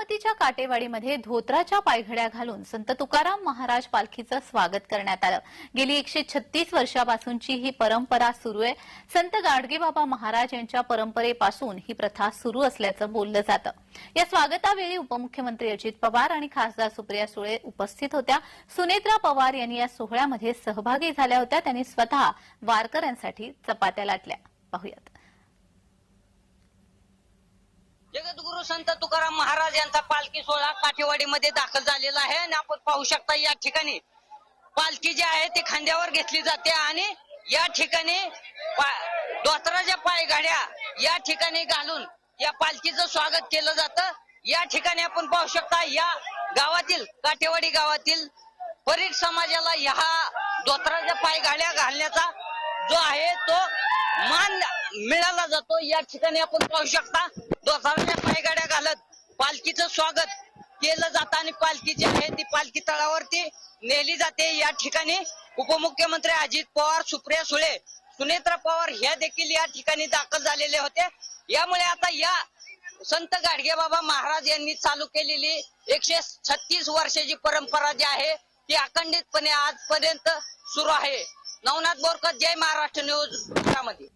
बारामतीच्या काटेवाडीमध्ये धोत्राच्या पायघड्या घालून संत तुकाराम महाराज पालखीचं स्वागत करण्यात आलं. गेली एकशे छत्तीस वर्षापासूनची ही परंपरा सुरू आहे. संत गाडगेबाबा महाराज यांच्या परंपरेपासून ही प्रथा सुरू असल्याचं बोललं जातं. या स्वागतावेळी उपमुख्यमंत्री अजित पवार आणि खासदार सुप्रिया सुळे उपस्थित होत्या. सुनेत्रा पवार यांनी या सोहळ्यामध्ये सहभागी झाल्या होत्या. त्यांनी स्वतः वारकऱ्यांसाठी चपात्या लाटल्या. पाहुयात. सद्गुरु संत तुकाराम महाराज यांचा पालखी सोहळा काठेवाडीमध्ये दाखल झालेला आहे आणि आपण पाहू शकता या ठिकाणी पालखी जी आहे ती खांद्यावर घेतली जाते आणि या ठिकाणी पा- पायगाड्या या ठिकाणी घालून या पालखीचं स्वागत केलं जातं. या ठिकाणी आपण पाहू शकता या गावातील काठेवाडी गावातील परीट समाजाला ह्या धोतराच्या पायगाड्या घालण्याचा जो आहे तो मान मिळाला जातो. या ठिकाणी आपण पाहू शकता दोसारच्या पालखीचं स्वागत केलं जातं आणि पालखी जी आहे ती पालखी तळावरती नेली जाते. या ठिकाणी उपमुख्यमंत्री अजित पवार सुप्रिया सुळे सुनेत्रा पवार ह्या देखील या ठिकाणी दाखल झालेले होते. यामुळे आता या संत गाडगेबाबा महाराज यांनी चालू केलेली एकशे छत्तीस वर्षाची परंपरा जी आहे ती अखंडितपणे आजपर्यंत सुरू आहे. नवनाथ बोरकर जय महाराष्ट्र न्यूजमध्ये